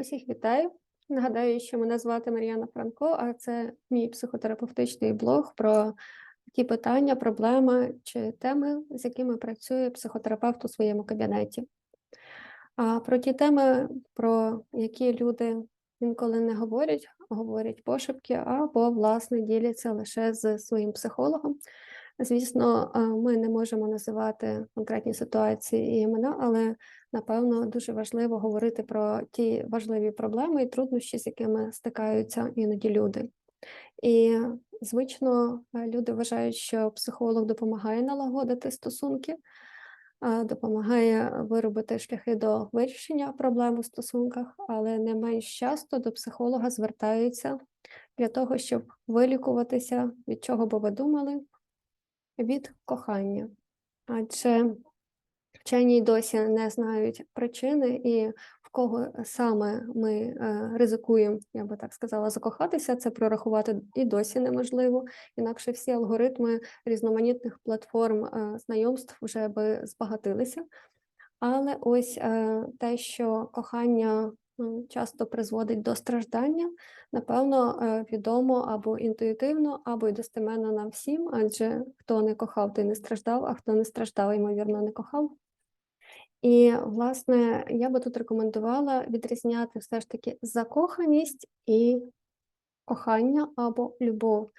Усіх вітаю. Нагадаю, що мене звати Мар'яна Франко, а це мій психотерапевтичний блог про ті питання, проблеми чи теми, з якими працює психотерапевт у своєму кабінеті. А про ті теми, про які люди інколи не говорять, говорять пошепки, або, власне, діляться лише з своїм психологом. Звісно, ми не можемо називати конкретні ситуації і імена, але напевно дуже важливо говорити про ті важливі проблеми і труднощі, з якими стикаються іноді люди. І звично люди вважають, що психолог допомагає налагодити стосунки, допомагає виробити шляхи до вирішення проблем у стосунках, але не менш часто до психолога звертаються для того, щоб вилікуватися, від чого би ви думали, від кохання. Адже вчені досі не знають причини, і в кого саме ми е, ризикуємо, я би так сказала, закохатися, це прорахувати і досі неможливо. Інакше всі алгоритми різноманітних платформ е, знайомств вже би збагатилися. Але ось е, те, що кохання часто призводить до страждання, напевно, відомо або інтуїтивно, або й достеменно нам всім, адже хто не кохав, той не страждав, а хто не страждав, ймовірно, не кохав. І, власне, я би тут рекомендувала відрізняти все ж таки закоханість і кохання або любов.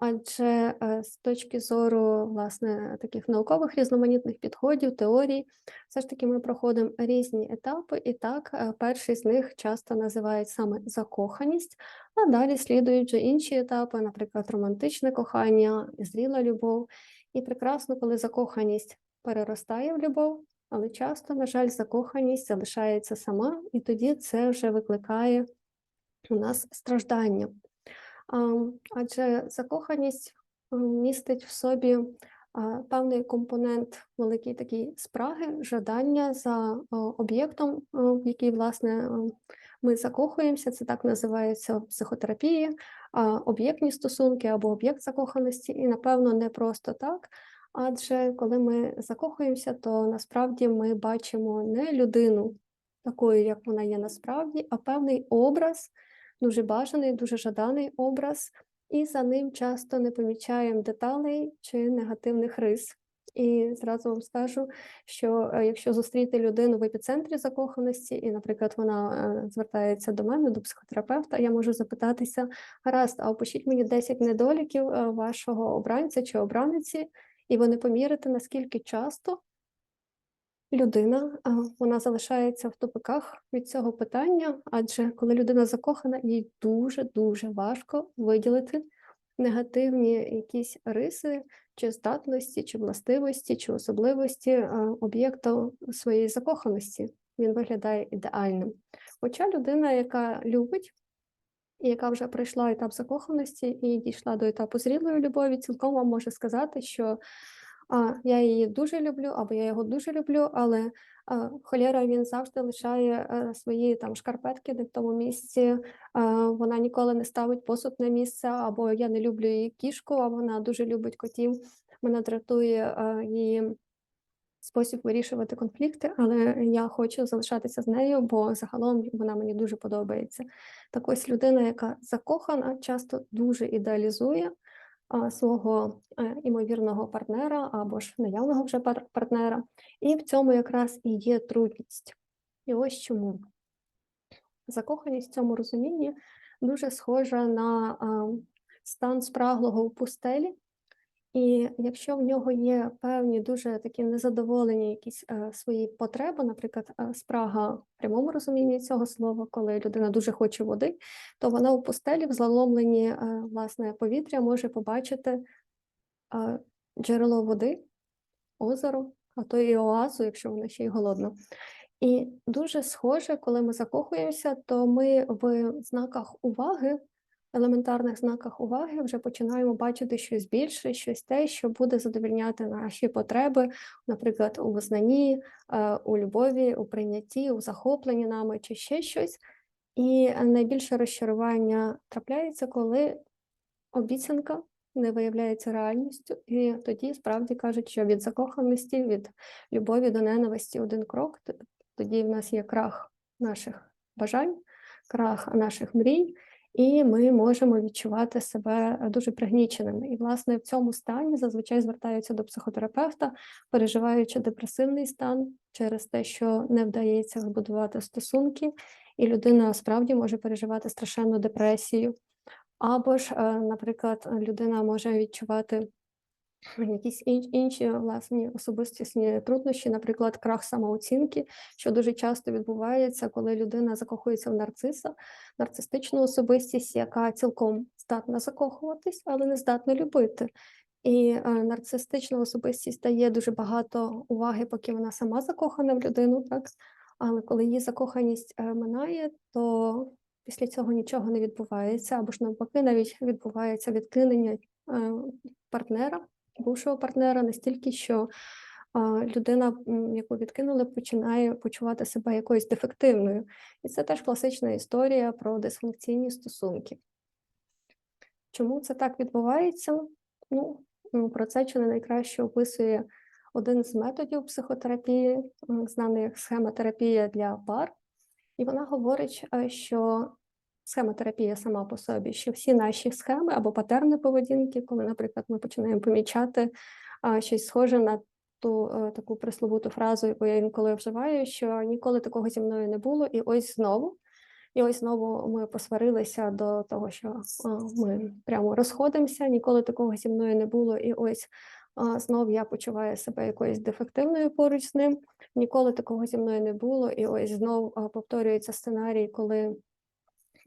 Адже е, з точки зору власне таких наукових різноманітних підходів, теорій, все ж таки ми проходимо різні етапи, і так е, перший з них часто називають саме закоханість, а далі слідують вже інші етапи, наприклад, романтичне кохання, зріла любов. І прекрасно, коли закоханість переростає в любов, але часто, на жаль, закоханість залишається сама, і тоді це вже викликає у нас страждання. Адже закоханість містить в собі певний компонент великий такий спраги, жадання за об'єктом, в який, власне, ми закохуємося, це так називається в психотерапії, об'єктні стосунки або об'єкт закоханості, і, напевно, не просто так. Адже коли ми закохуємося, то насправді ми бачимо не людину такою, як вона є насправді, а певний образ, дуже бажаний, дуже жаданий образ, і за ним часто не помічаємо деталей чи негативних рис. І зразу вам скажу, що е, якщо зустріти людину в епіцентрі закоханості, і, наприклад, вона е, звертається до мене, до психотерапевта, я можу запитатися: гаразд, а опишіть мені 10 недоліків е, вашого обранця чи обраниці, і ви не наскільки часто людина вона залишається в тупиках від цього питання, адже коли людина закохана, їй дуже-дуже важко виділити негативні якісь риси, чи здатності, чи властивості, чи особливості об'єкта своєї закоханості. Він виглядає ідеальним. Хоча людина, яка любить, і яка вже пройшла етап закоханості і дійшла до етапу зрілої любові, цілком вам може сказати, що а, я її дуже люблю, або я його дуже люблю, але а, холєра він завжди лишає а, е, свої там шкарпетки не в тому місці. А, вона ніколи не ставить посуд на місце, або я не люблю її кішку, а вона дуже любить котів. Мене дратує а, її спосіб вирішувати конфлікти, але я хочу залишатися з нею, бо загалом вона мені дуже подобається. Так ось людина, яка закохана, часто дуже ідеалізує свого е, імовірного партнера або ж наявного вже партнера, і в цьому якраз і є трудність. І ось чому закоханість в цьому розумінні дуже схожа на стан спраглого у пустелі. І якщо в нього є певні дуже такі незадоволені якісь е, свої потреби, наприклад, е, спрага в прямому розумінні цього слова, коли людина дуже хоче води, то вона у пустелі в заломленні е, власне повітря може побачити е, джерело води, озеро, а то і оазу, якщо вона ще й голодна. І дуже схоже, коли ми закохуємося, то ми в знаках уваги елементарних знаках уваги вже починаємо бачити щось більше, щось те, що буде задовільняти наші потреби, наприклад, у визнанні, е, у любові, у прийнятті, у захопленні нами чи ще щось. І найбільше розчарування трапляється, коли обіцянка не виявляється реальністю, і тоді справді кажуть, що від закоханості, від любові до ненависті один крок, тоді в нас є крах наших бажань крах наших мрій, і ми можемо відчувати себе е, дуже пригніченими. І, власне, в цьому стані зазвичай звертаються до психотерапевта, переживаючи депресивний стан через те, що не вдається збудувати стосунки, і людина справді може переживати страшенну депресію. Або ж, е, наприклад, людина може відчувати якісь ін- інші власні особистісні труднощі, наприклад, крах самооцінки, що дуже часто відбувається, коли людина закохується в нарциса, нарцистичну особистість, яка цілком здатна закохуватись, але не здатна любити. І е, нарцистична особистість дає дуже багато уваги, поки вона сама закохана в людину, так? Але коли її закоханість е, минає, то після цього нічого не відбувається, або ж навпаки, навіть відбувається відкинення е, партнера, бувшого партнера, настільки, що людина, яку відкинули, починає почувати себе якоюсь дефективною. І це теж класична історія про дисфункційні стосунки. Чому це так відбувається? Ну, про це чи не найкраще описує один з методів психотерапії, знаний як схемотерапія для пар. І вона говорить, е, що схемотерапія сама по собі, що всі наші схеми або патерни поведінки, коли, наприклад, ми починаємо помічати щось схоже на ту е, таку присловуту фразу, яку я інколи вживаю, що ніколи такого зі мною не було, і ось знову. І ось знову ми посварилися до того, що ми прямо розходимося, ніколи такого зі мною не було, і ось знов я почуваю себе якоюсь дефективною поруч з ним. Ніколи такого зі мною не було, і ось знов повторюється сценарій, коли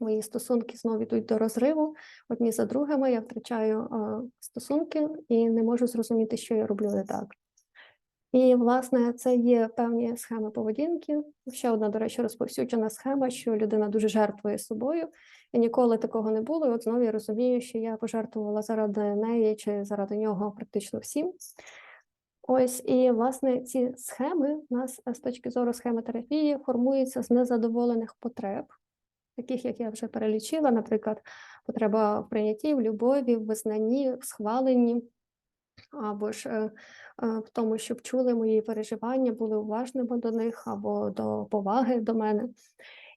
мої стосунки знову йдуть до розриву. Одні за другими я втрачаю стосунки і не можу зрозуміти, що я роблю не так. І, власне, це є певні схеми поведінки. Ще одна, до речі, розповсюджена схема, що людина дуже жертвує собою, і ніколи такого не було. І от знову я розумію, що я пожертвувала заради неї чи заради нього практично всім. Ось і власне ці схеми у нас з точки зору схемотерапії формуються з незадоволених потреб, таких як я вже перелічила, наприклад, потреба в прийнятті, в любові, в визнанні, в схваленні, або ж е, е, в тому, щоб чули мої переживання, були уважними до них або до поваги до мене.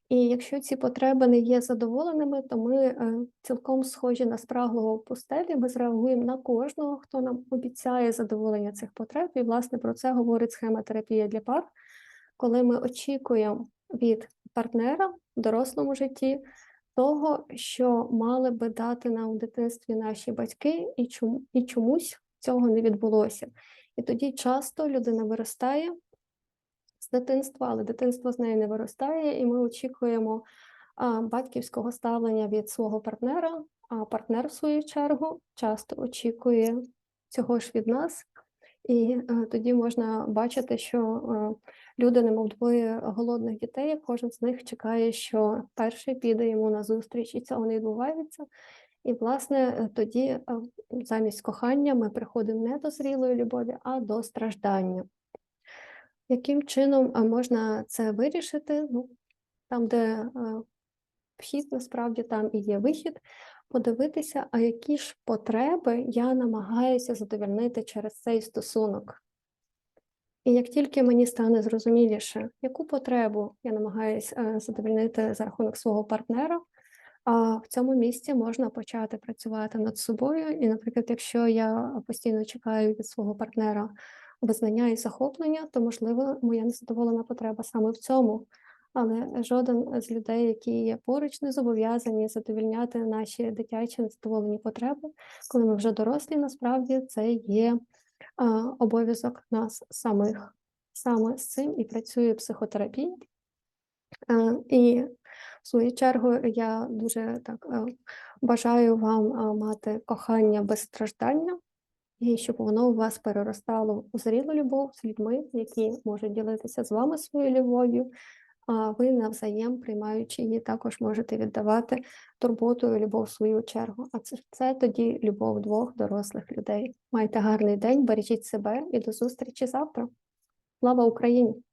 І якщо ці потреби не є задоволеними, то ми е, цілком схожі на спраглого пустелі. Ми зреагуємо на кожного, хто нам обіцяє задоволення цих потреб. І, власне, про це говорить схема терапія для пар, коли ми очікуємо від партнера в дорослому житті того, що мали би дати нам у дитинстві наші батьки, і чому і чомусь цього не відбулося. І тоді часто людина виростає з дитинства, але дитинство з нею не виростає, і ми очікуємо а, батьківського ставлення від свого партнера, а партнер, в свою чергу, часто очікує цього ж від нас. І е, тоді можна бачити, що е, люди, немов двоє голодних дітей, кожен з них чекає, що перший піде йому на зустріч, і цього не відбувається. І, власне, тоді е, замість кохання ми приходимо не до зрілої любові, а до страждання. Яким чином е, можна це вирішити? Ну, там, де е, вхід, насправді там і є вихід, подивитися, а які ж потреби я намагаюся задовольнити через цей стосунок. І як тільки мені стане зрозуміліше, яку потребу я намагаюся задовольнити за рахунок свого партнера, а в цьому місці можна почати працювати над собою. І, наприклад, якщо я постійно чекаю від свого партнера визнання і захоплення, то можливо моя незадоволена потреба саме в цьому. Але жоден з людей, які є поруч, не зобов'язані задовільняти наші дитячі незадоволені потреби, коли ми вже дорослі, насправді це є обов'язок нас самих. Саме з цим і працює психотерапія. І в свою чергу я дуже так бажаю вам мати кохання без страждання, і щоб воно у вас переростало у зрілу любов з людьми, які можуть ділитися з вами своєю любов'ю, ви навзаєм, приймаючи її, також можете віддавати турботу і любов в свою чергу. А це, це тоді любов двох дорослих людей. Майте гарний день, бережіть себе і до зустрічі завтра. Слава Україні!